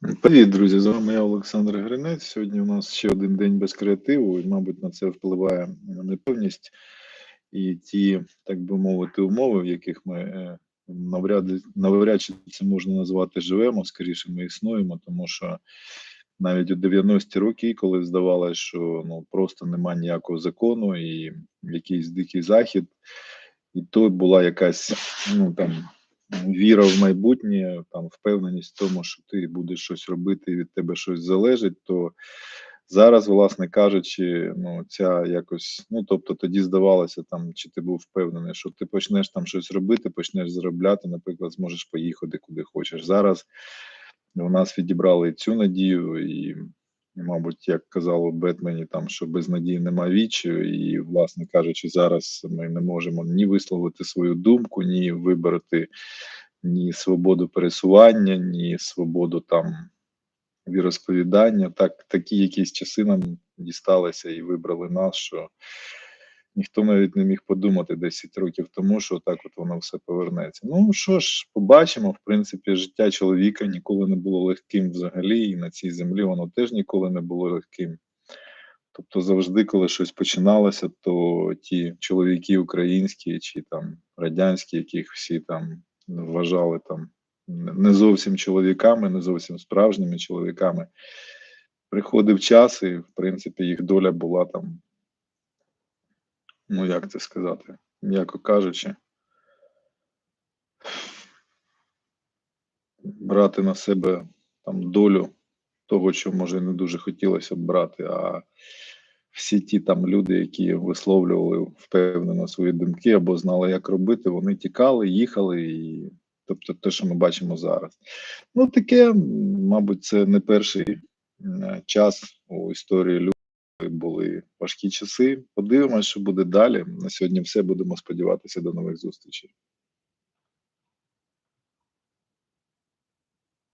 Привіт, друзі! З вами я Олександр Гринець. Сьогодні у нас ще один день без креативу, і, мабуть, на це впливає непевність і ті, так би мовити, умови, в яких ми е, навряд, чи це можна назвати живемо, скоріше ми існуємо, тому що навіть у 90-ті роки, коли здавалося, що ну просто нема ніякого закону і якийсь дикий захід, і то була якась ну там віра в майбутнє, там впевненість в тому, що ти будеш щось робити і від тебе щось залежить, то зараз, власне кажучи, ну ця якось, ну тобто тоді здавалося, там чи ти був впевнений, що ти почнеш там щось робити, почнеш заробляти, наприклад, зможеш поїхати куди хочеш. Зараз у нас відібрали цю надію і. Мабуть, як казало Бетмені, там що без надії нема вічі, і, власне кажучи, зараз ми не можемо ні висловити свою думку, ні вибрати ні свободу пересування, ні свободу там віросповідання. Так, такі якісь часи нам дісталися і вибрали нас, що ніхто навіть не міг подумати 10 років тому, що так от воно все повернеться. Ну що ж, побачимо, в принципі, життя чоловіка ніколи не було легким взагалі, і на цій землі воно теж ніколи не було легким. Тобто, завжди, коли щось починалося, то ті чоловіки українські чи там радянські, яких всі там вважали там не зовсім чоловіками, не зовсім справжніми чоловіками, приходив час, і в принципі їх доля була там ну як це сказати, м'яко кажучи, брати на себе там долю того, що може не дуже хотілося б брати, а всі ті там люди, які висловлювали впевнено свої думки або знали, як робити, вони тікали, їхали, і тобто те, що ми бачимо зараз. Ну таке, мабуть, це не перший час у історії людей були важкі часи. Подивимося, що буде далі. На сьогодні все будемо сподіватися до нових зустрічей.